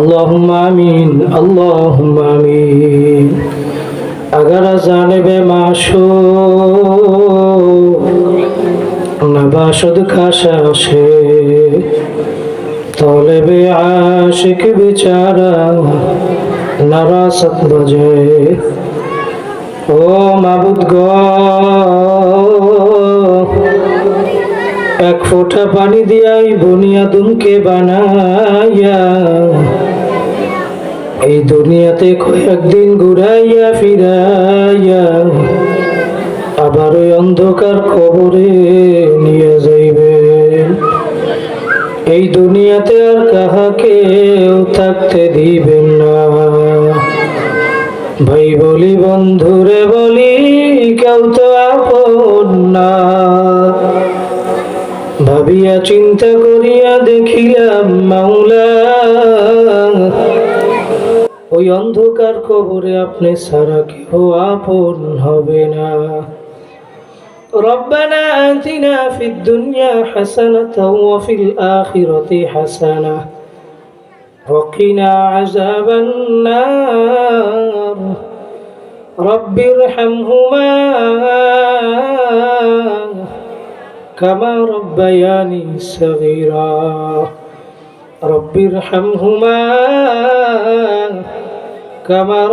اللهم آمين اللهم آمين اگر جانب معشوق نباشد کشاشه طالب عاشق بیچارا نراست بجে ও মাবুদ গো এক ফোঁটা পানি দিয়াই বুনিয়াদুমকে বানাইয়া এই দুনিয়াতে কয়েকদিন ঘুরাইয়া ফিরাইয়া আবার ওই অন্ধকার কবরে নিয়ে যাইবে। এই দুনিয়াতে আর কাহাকেও থাকতে দিবেন না। ভাই বলি, বন্ধুরে বলি, কেউ তো আপন না। ভাবিয়া, চিন্তা করিয়া দেখিলাম মাওলা ওই অন্ধকার কবরে আপনি সারা কেউ আপন হবে না ربنا آتنا في الدنيا حسنة وفي الآخرة حسنة وقنا عذاب النار رب ارحمهما كما ربياني صغيرا رب ارحمهما মানুষগুলার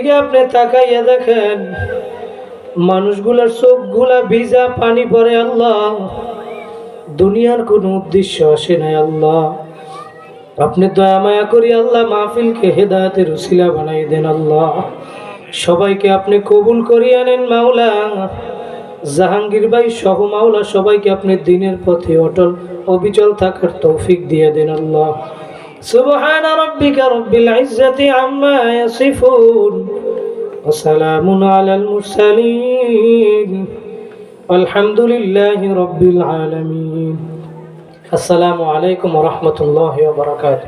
চোখগুলা তাকাইয়া দেখেন, মানুষগুলার চোখগুলা ভিজা, পানি পরে আল্লাহ। দুনিয়ার কোন উদ্দেশ্য আসে নাই আল্লাহ। আপনি দয়া মায়া করি আল্লাহ মাহফিলকে হেদায়তের উসিলা বানাই দেন আল্লাহ। সবাইকে আপনি কবুল করিয়ে আনেন মাওলা। জাহাঙ্গীর ভাই সহ মাওলা সবাইকে আপনি দিনের পথে অটল অবিচল থাকার তৌফিক দিয়ে দেন আল্লাহ سبحان ربك رب العزة عما يصفون وسلام على المرسلين والحمد لله رب العالمين السلام عليكم ورحمة الله وبركاته